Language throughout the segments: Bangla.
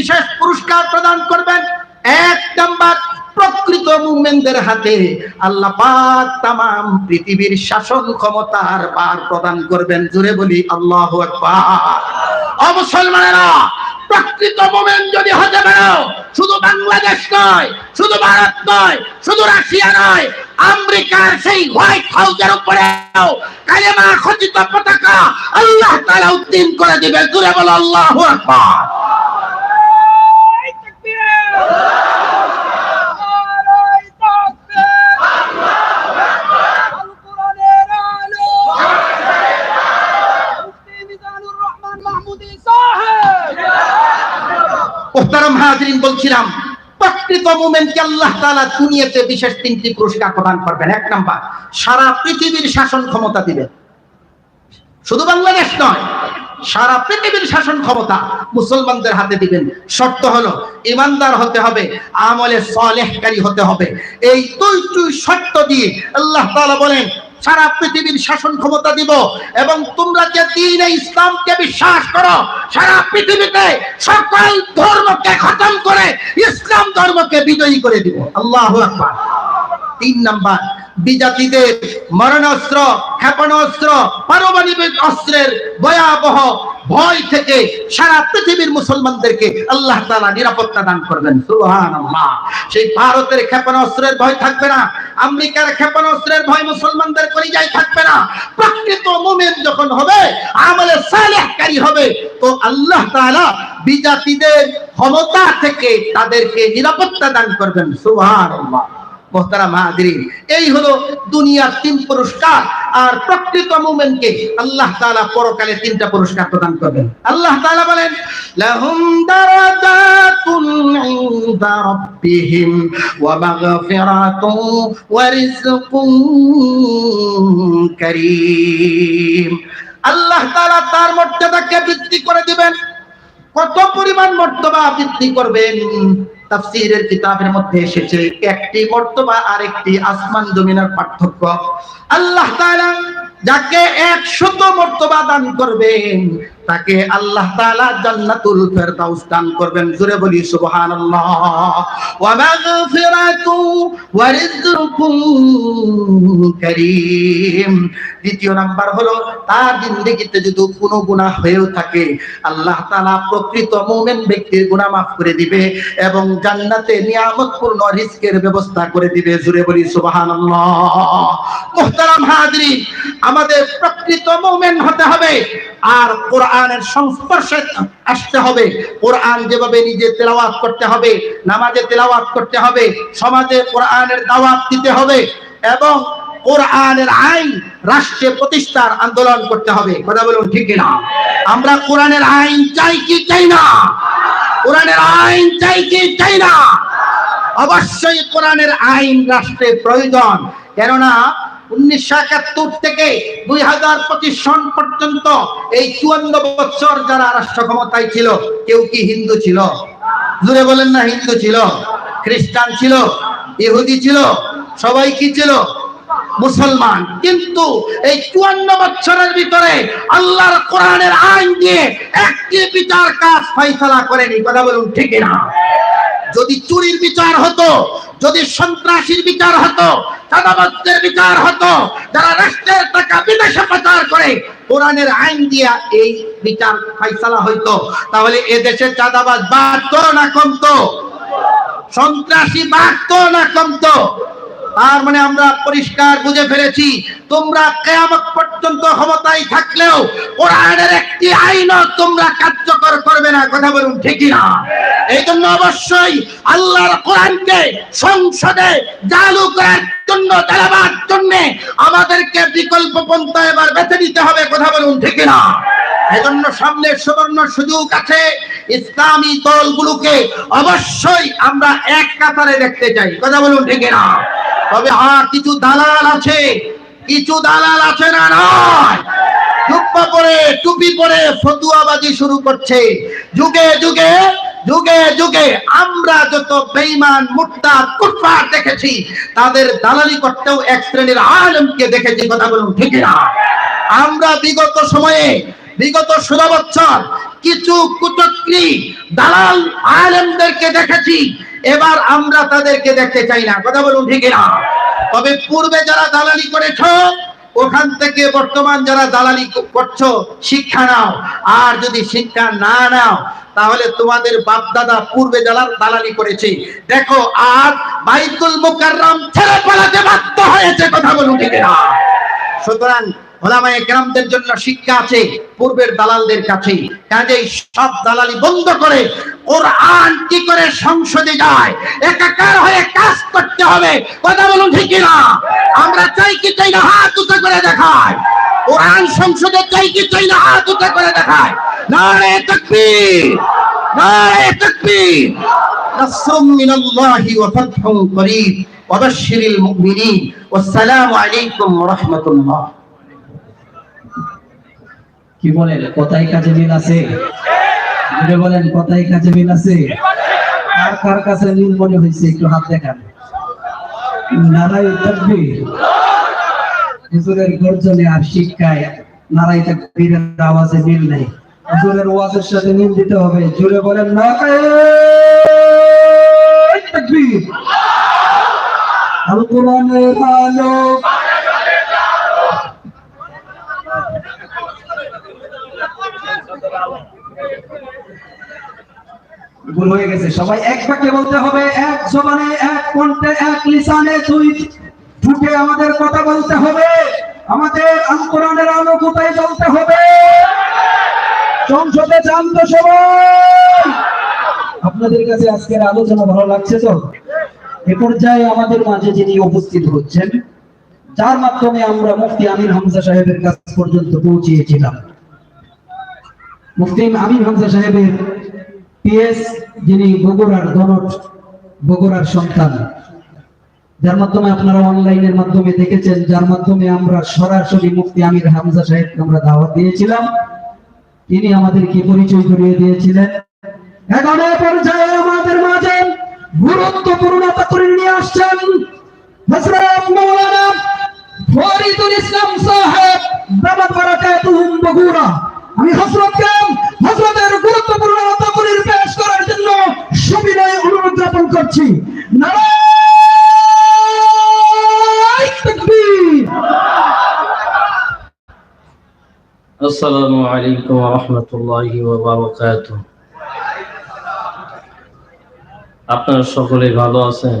বিশেষ পুরস্কার প্রদান করবেন। এক নাম্বার প্রকৃত মুমিনদের হাতে আল্লাহ পাক তামাম পৃথিবীর শাসন ক্ষমতার বার প্রদান করবেন। জুড়ে বলি, আল্লাহু আকবার। ও প্রকৃত যদি হতে পারো, শুধু বাংলাদেশ নয়, শুধু ভারত নয়, শুধু রাশিয়া নয়, আমেরিকার সেই হোয়াইট হাউসের উপরে কালেমা খচিত পতাকা আল্লাহ তাআলা উদ্দিন করে দিবে। জুড়ে বলো, আল্লাহু হাজরিন বলছিলাম, প্রকৃত মুমেন্টকে আল্লাহ তাআলা দুনিয়াতে বিশেষ তিনটি পুরস্কার প্রদান করবেন। এক নাম্বার, সারা পৃথিবীর শাসন ক্ষমতা দিবেন। শুধু বাংলাদেশ নয়, সারা পৃথিবীর শাসন ক্ষমতা মুসলমানদের হাতে দিবেন। শর্ত হলো, ইমানদার হতে হবে, আমলে সলেহকারী হতে হবে। এই দুইটি শর্ত দিয়ে আল্লাহ তালা বলেন সারা পৃথিবীর শাসন ক্ষমতা দিব এবং তোমরা যে দিন ইসলামকে বিশ্বাস করো, সারা পৃথিবীতে সকল ধর্মকে খতম করে ইসলাম ধর্মকে বিজয়ী করে দিব। আল্লাহ তিন নাম্বার, বিজাতিদের মরণাস্ত্র, ক্ষেপণাস্ত্র, পারমাণবিক অস্ত্রের ভয়াবহ ভয় থেকে সারা পৃথিবীর মুসলমানদেরকে আল্লাহ তালা নিরাপত্তা দান করবেন। সুবহানাল্লাহ। সেই ভারতের ক্ষেপণাস্ত্রের ভয় থাকবে না, আমেরিকার ক্ষেপণাস্ত্রের ভয় মুসলমানদের কলিজায় থাকবে না। প্রকৃত মুমিন যখন হবে, আমলে সালেহকারী হবে, তো আল্লাহ তাআলা বিজাতিদের ক্ষমতা থেকে তাদেরকে নিরাপত্তা দান করবেন। সুবহানাল্লাহ। মোহতারাম হাজরিন এই হলো দুনিয়ার তিন পুরস্কার, আর প্রকৃত মুমিনকে আল্লাহ তাআলা পরকালে তিনটা পুরস্কার প্রদান করবেন। আল্লাহ তাআলা বলেন আল্লাহ তাআলা তার মর্যাদাকে বৃদ্ধি করে দিবেন। কত পরিমাণ মর্তবা বৃদ্ধি করবেন? তাফসীরের কিতাবের মধ্যে এসেছে, একটি মর্তবা আর একটি আসমান জমিনের পার্থক্য। আল্লাহ তাআলা যাকে একশত মর্তবা দান করবেন তাকে আল্লাহ তাআলা জান্নাতুল ফেরদাউস দান করবেন। জোরে বলি, সুবহানাল্লাহ। ওয়া মাগফিরাতু ওয়া রিজকুন কারীম। দ্বিতীয় নাম্বার হলো, তার জিন্দেগিতে যদি কোনো গুনাহ হয়েও থাকে, আল্লাহ তাআলা প্রকৃত মুমিন ব্যক্তির গুনাহ মাফ করে দিবে এবং জান্নাতে নিয়ামতপূর্ণ রিজকের ব্যবস্থা করে দিবে। জোরে বলি, সুবহানাল্লাহ। মুহতারাম হাজরিন, আমাদের প্রকৃত মুমিন হতে হবে। আর কোরআনের সংস্পর্শে আসতে হবে। কোরআন যেভাবে নিজে তেলাওয়াত করতে হবে, নামাজে তেলাওয়াত করতে হবে, সমাজে কোরআনের দাওয়াত দিতে হবে এবং কোরআনের আইন রাষ্ট্রে প্রতিষ্ঠার আন্দোলন করতে হবে। কথা বলুন ঠিক না আমরা কোরআনের আইন চাই কি চাই না? কোরআনের আইন চাই কি চাই না? অবশ্যই কোরআনের আইন রাষ্ট্রে প্রয়োজন। কেননা উনিশশো একাত্তর থেকে দুই হাজার পঁচিশ সন পর্যন্ত এই চুয়ান্ন বছর যারা ছিল, কেউ কি হিন্দু ছিল? বলেন না, হিন্দু ছিল। খ্রিস্টান ছিল, ইহুদি ছিল, সবাই কি ছিল? মুসলমান। কিন্তু এই চুয়ান্ন বছরের ভিতরে আল্লাহর কোরআনের আইন দিয়ে একটি বিচার কাজ ফয়সালা করেনি। কথা বলুন ঠিক না যদি চুরির বিচার হতো, যদি সন্ত্রাসীর বিচার হতো, চাঁদাবাজদের বিচার হতো, যারা রাষ্ট্রের টাকা বিদেশে পাচার করে, কোরআনের আইন দিয়া এই বিচার ফাইসালা হইতো। তাহলে এ দেশে চাঁদাবাজ বাড়তো না কমতো? সন্ত্রাসী বাড়তো না কমতো? তার মানে আমরা পরিষ্কার বুঝে ফেলেছি, তোমরা কেয়ামত পর্যন্ত ক্ষমতায় থাকলেও কোরআনের একটি আইনও তোমরা কার্যকর না, কথা বলুন, ঠিকই না। এই জন্য অবশ্যই আল্লাহর কোরআনকে সংসদে চালু করার জন্য, চালাবার জন্য আমাদেরকে বিকল্প পন্থা এবার বেছে নিতে হবে, কথা বলুন, ঠিকই না। এজন্য সামনে সুবর্ণ সুযোগ আছে, ইসলামী দলগুলোকে অবশ্যই আমরা এক কাতারে দেখতে চাই, কথা বলুন ঠিক না। তবে হ্যাঁ কিছু দালাল আছে, কিছু দালাল আছে না নয়। জুব্বা পরে টুপি পরে ফতুয়াবাজি শুরু করছে। যুগে যুগে যুগে যুগে আমরা যত বেঈমান মুর্তা কুফার দেখেছি, তাদের দালালি করতেও এক শ্রেণির আলেমকে দেখেছি, কথা বলুন ঠিক না আমরা বিগত সময়ে, বিগত ষোলো বছর কিছু কুচক্রি দালাল আলেমদেরকে দেখেছি, এবার আমরা তাদেরকে দেখতে চাই না, কথা বলুন ঠিক না তবে পূর্বে যারা দালালি করেছ ওখান থেকে বর্তমান যারা দালালি করছ, শিক্ষা নাও। আর যদি শিক্ষা না নাও, তাহলে তোমাদের বাপ দাদা পূর্বে যারা দালালি করেছে, দেখো আজ বাইতুল মুকাররম ছেড়ে পালাতে বাধ্য হয়েছে, কথা বলুন সুতরাং ওলামায় জন্য শিক্ষা আছে, পূর্বের দালালদের কাছে কাজেই সব দালালি বন্ধ করে কোরআন কি করে সংসদে যায়? একাকার হয়ে কাজ করতে হবে। কথা বলুন ঠিক না আমরা চাই কি চাই না, হাত উঠে করে দেখায়। কোরআন সংসদে চাই কি চাই না, হাত উঠে করে দেখায়। না রে তাকবীর না রে তাকবীর। নাসরুম মিনাল্লাহি ওয়া ফাতহুন করিব ওয়াবাশশিরিল মুমিনিন। ওয়াসসালামু আলাইকুম ওয়া রাহমাতুল্লাহ। কি বলেন কথাই কাজে মিল আছে? বলেন কথাই কাজে মিল আছে? কার কার কাছে মিল মনে হয়েছে? একটু হাত দেখান। নারাই তাকবীর হুজুরের গর্জনে আর শিক্ষায় তাকবীরের আওয়াজে মিল নেই। হুজুরের ওয়াজের সাথে মিল দিতে হবে। জুড়ে বলেন নারাই তাকবীর কোরআনের আলো ভুল হয়ে গেছে। সবাই এক বাক্যে বলতে হবে, এক জবানে, এক কণ্ঠে, এক লিসানে দুই আমাদের কথা বলতে হবে। আমাদের আলো কোথায় জ্বলতে হবে? সংসদে যান তো সবাই। আপনাদের কাছে আজকের আলোচনা ভালো লাগছে তো? এ পর্যায়ে আমাদের মাঝে যিনি উপস্থিত হচ্ছেন, যার মাধ্যমে আমরা মুফতি আমির হামজা সাহেবের কাছ পর্যন্ত পৌঁছিয়েছিলাম। মুফতি আমির হামজা সাহেবের পিএস, যিনি বগুড়ার দনট, বগুড়ার সন্তান, যার মাধ্যমে আপনারা অনলাইনের মাধ্যমে দেখেছেন, যার মাধ্যমে আমরা সরাসরি মুফতি আমির হামজা সাহেবকে আমরা দাওয়াত দিয়েছিলাম। তিনি আমাদেরকে পরিচয় করিয়ে দিয়েছিলেন। এখন পর্যায়ে আমাদের মাঝে গুরুত্বপূর্ণ তাকরির নিয়ে আসছেন মাওলানা ফরিদুল ইসলাম সাহেব দামাত বারাকাতুহুম বগুড়া। আমি হযরতকে হযরতের গুরুত্বপূর্ণ পেশ করার জন্য সবিনয়ে অনুরোধ জ্ঞাপন করছি। আপনারা সকলে ভালো আছেন?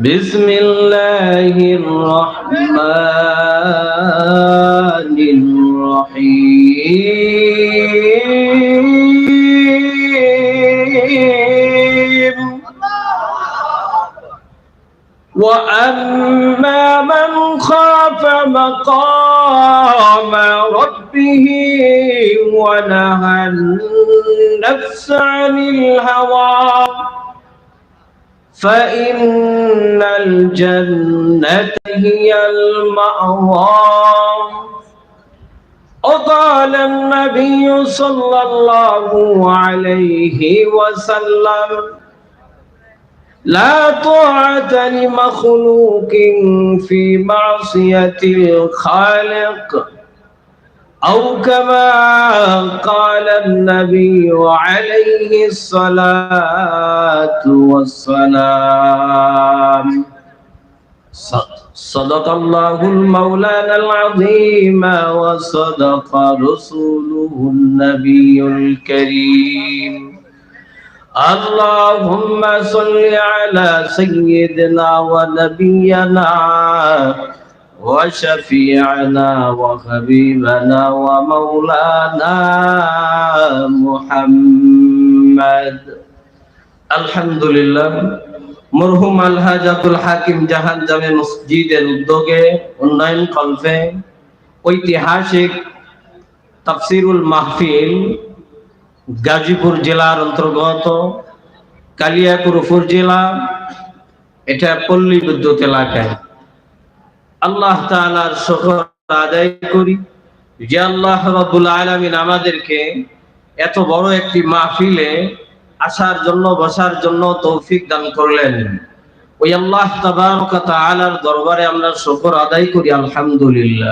بسم الله الرحمن الرحيم. وأما من خاف مقام ربه ونهى النفس عن الهوى فإن الجنة هي المأوى. وقال النبي صلى الله عليه وسلم لا طاعة لمخلوق في معصية الخالق. أو كما قال النبي عليه الصلاة والسلام. صدق الله المولانا العظيم وصدق رسوله النبي الكريم. اللهم صل على سيدنا ونبينا وشفيعنا وحبيبنا ومولانا محمد الحمد لله মরহুম আলহাজ আব্দুল হাকিম জাহান জামে মসজিদের উদ্যোগে উন্নয়ন কল্পে ঐতিহাসিক তাফসিরুল মাহফিল গাজীপুর জেলার অন্তর্গত কালিয়াকুর উপজেলা এটা পল্লী বিদ্যুৎ এলাকায় আল্লাহ তাআলার শহর আদায় করি যে আল্লাহ রাব্বুল আলামিন আমাদেরকে এত বড় একটি মাহফিলে আসার জন্য, বসার জন্য তৌফিক দান করলেন। ওই আল্লাহ কথা তাআলার দরবারে আমরা শকর আদায় করি, আলহামদুলিল্লাহ।